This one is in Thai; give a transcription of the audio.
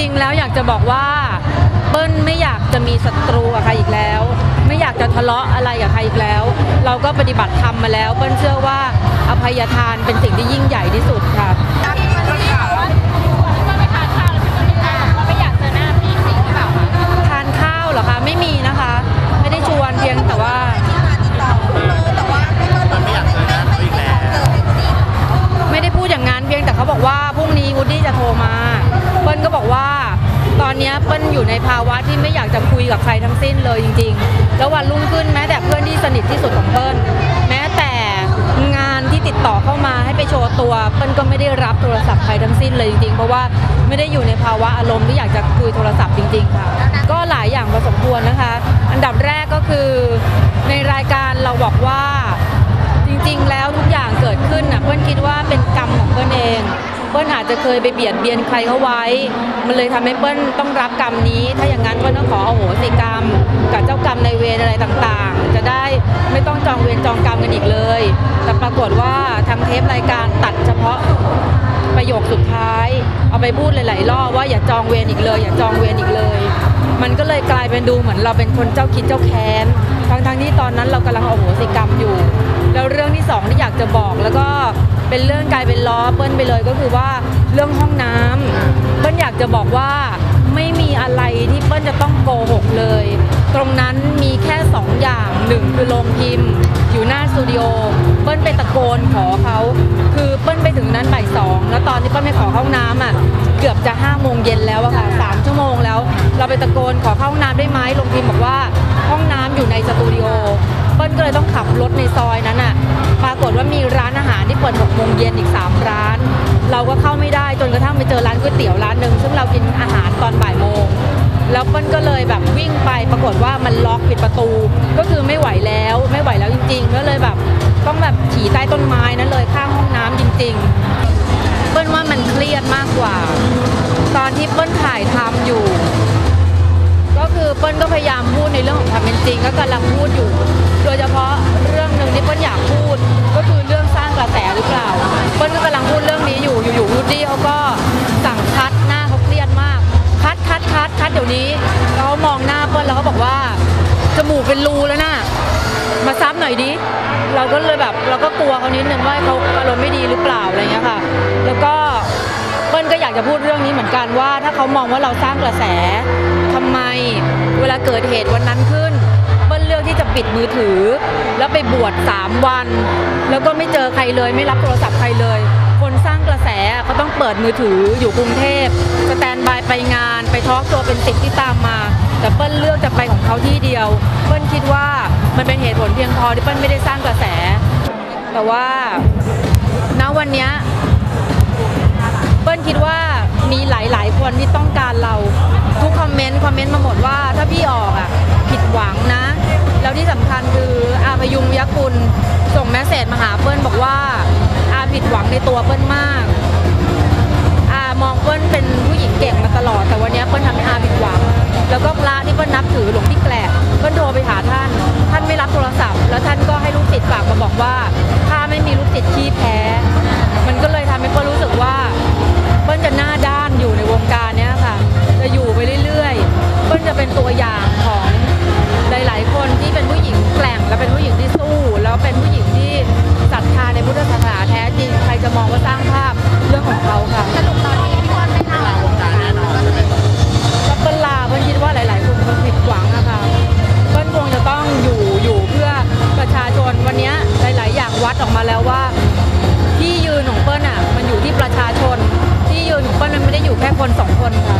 ริง ๆ แล้วอยากจะบอกว่าเปิ้ลไม่อยากจะมีศัตรูกับใครอีกแล้ว ไม่อยากจะทะเลาะอะไรกับใครอีกแล้ว เราก็ปฏิบัติธรรมมาแล้ว เปิ้ลเชื่อว่าอภัยทานเป็นสิ่งที่ยิ่งใหญ่ที่สุดค่ะ อยู่ในภาวะที่ไม่อยากจะคุยกับใครทั้งสิ้นเลยจริง ๆ แล้ววันรุ่งขึ้นแม้แต่เพื่อนที่สนิทที่สุดของเปิ้ลแม้แต่งานที่ติดต่อเข้ามาให้ไปโชว์ตัวเปิ้ลก็ไม่ได้รับโทรศัพท์ใครทั้งสิ้นเลยจริงๆ เพราะว่าไม่ได้อยู่ในภาวะอารมณ์ที่อยากจะคุยโทรศัพท์จริง ๆ ค่ะ ก็หลายอย่างพอสมควรนะคะ อันดับแรกก็คือในรายการเราบอกว่าจริง ๆ แล้วทุกอย่างเกิด ปิ้ลอาจจะเคยไปเบียดเบียนใครเขาไว้ มันเลยทำให้เปิ้ลต้องรับกรรมนี้ ถ้าอย่างนั้นเปิ้ลต้องขออโหสิกรรม กับเจ้ากรรมในเวรอะไรต่างๆ จะได้ไม่ต้องจองเวรจองกรรมกันอีกเลย แต่ปรากฏว่าทางเทปรายการตัดเฉพาะประโยคสุดท้าย เอาไปพูดหลายๆรอบว่าอย่าจองเวรอีกเลย อย่าจองเวรอีกเลย มันก็เลยกลายเป็นดูเหมือนเราเป็นคนเจ้าคิดเจ้าแค้นทั้งๆที่ตอนนั้นเรากำลังเอาโหสิกรรมอยู่ แล้วเรื่องที่สองที่อยากจะบอกแล้วก็เป็นเรื่องกลายเป็นล้อเปิ้ลไปเลยก็คือว่าเรื่องห้องน้ำเปิ้ลอยากจะบอกว่าไม่มีอะไรที่เปิ้ลจะต้องโกหกเลย ตรงนั้นมีแค่สองอย่างหนึ่งคือโรงพิมพ์ อยู่หน้าสตูดิโอเปิ้ลไปตะโกนขอเขาคือเปิ้ลไปถึงนั้นบ่ายสองแล้วตอนที่เปิ้ลไปขอเข้าห้องน้ำอะเกือบจะห้าโมงเย็นแล้วอะค่ะสามชั่วโมงแล้ว เราไปตะโกนขอเข้าห้องน้ำได้ไหมโรงพิมพ์บอกว่าห้องน้ำอยู่ในสตูดิโอ รถในซอยนั้นอะปรากฏว่ามีร้านอาหารที่เปิดหกโมงเย็นอีกสามร้าน เราก็เข้าไม่ได้จนกระทั่งไปเจอร้านก๋วยเตี๋ยวร้านหนึ่งซึ่งเรากินอาหารตอนบ่ายโมงแล้วเปิ้ลก็เลยแบบวิ่งไปปรากฏว่ามันล็อกปิดประตู ก็คือไม่ไหวแล้วไม่ไหวแล้วจริงๆก็เลยแบบต้องแบบฉี่ใต้ต้นไม้นั้นเลยข้างห้องน้ำจริง ๆ เปิ้ลว่ามันเครียดมากกว่า ตอนที่เปิ้ลถ่ายทำอยู่ คือเปิ้ลก็พยายามพูดในเรื่องของความเป็นจริง ก็กำลังพูดอยู่ โดยเฉพาะเรื่องหนึ่งที่เปิ้ลอยากพูด ก็คือเรื่องสร้างกระแสหรือเปล่า เปิ้ลก็กำลังพูดเรื่องนี้อยู่อยู่ๆวูดดี้เขาก็สั่งคัดหน้าเขาเครียดมาก คัดคัดคัดคัดเดี๋ยวนี้เขามองหน้าเปิ้ลแล้วเขาบอกว่าจมูกเป็นรูแล้วน่ะมาซับหน่อยดิเราก็เลยแบบเราก็กลัวเขานิดนึงว่าเขาอารมณ์ไม่ดีหรือเปล่าอะไรเงี้ยค่ะ แล้วก็ ก็อยากจะพูดเรื่องนี้เหมือนกันว่า ถ้าเขามองว่าเราสร้างกระแสทำไม เวลาเกิดเหตุวันนั้นขึ้นเปิ้ลเลือกที่จะปิดมือถือ แล้วไปบวช3วัน แล้วก็ไม่เจอใครเลยไม่รับโทรศัพท์ใครเลย คนสร้างกระแสเขาต้องเปิดมือถืออยู่กรุงเทพสแตนบายไปงาน ไปทอล์กตัวเป็นสิบที่ตามมา แต่เปิ้ลเลือกจะไปของเขาที่เดียว เปิ้ลคิดว่ามันเป็นเหตุผลเพียงพอที่เปิ้ลไม่ได้สร้างกระแส แต่ว่าณวันนี้ การเราทุกคอมเมนต์คอมเมนต์มาหมดว่าถ้าพี่ออกอะผิดหวังนะ แล้วที่สำคัญคืออาพยุงยกุลส่งแมสเซจมาหาเปิ้ลบอกว่าอาผิดหวังในตัวเปิ้ลมากอามองเปิ้ลเป็นผู้หญิงเก่งมาตลอด แต่วันนี้เปิ้ลทำให้อาผิดหวัง แล้วก็พระที่เปิ้ลนับถือหลวงพี่แกลกเปิ้ลโทรไปหาท่าน ท่านไม่รับโทรศัพท์ แล้วท่านก็ให้ลูกศิษย์ฝากมาบอกว่าถ้าไม่มีลูกศิษย์ขี้แพ้ วัดออกมาแล้วว่า ที่ยืนของเปิ้ลอะ มันอยู่ที่ประชาชน ที่ยืนของเปิ้ลมันไม่ได้อยู่แค่คนสองคนค่ะ